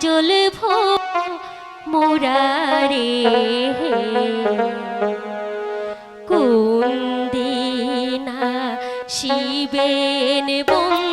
জ্বলব মোরারে কুন্দিনা শিবেন বন্ধ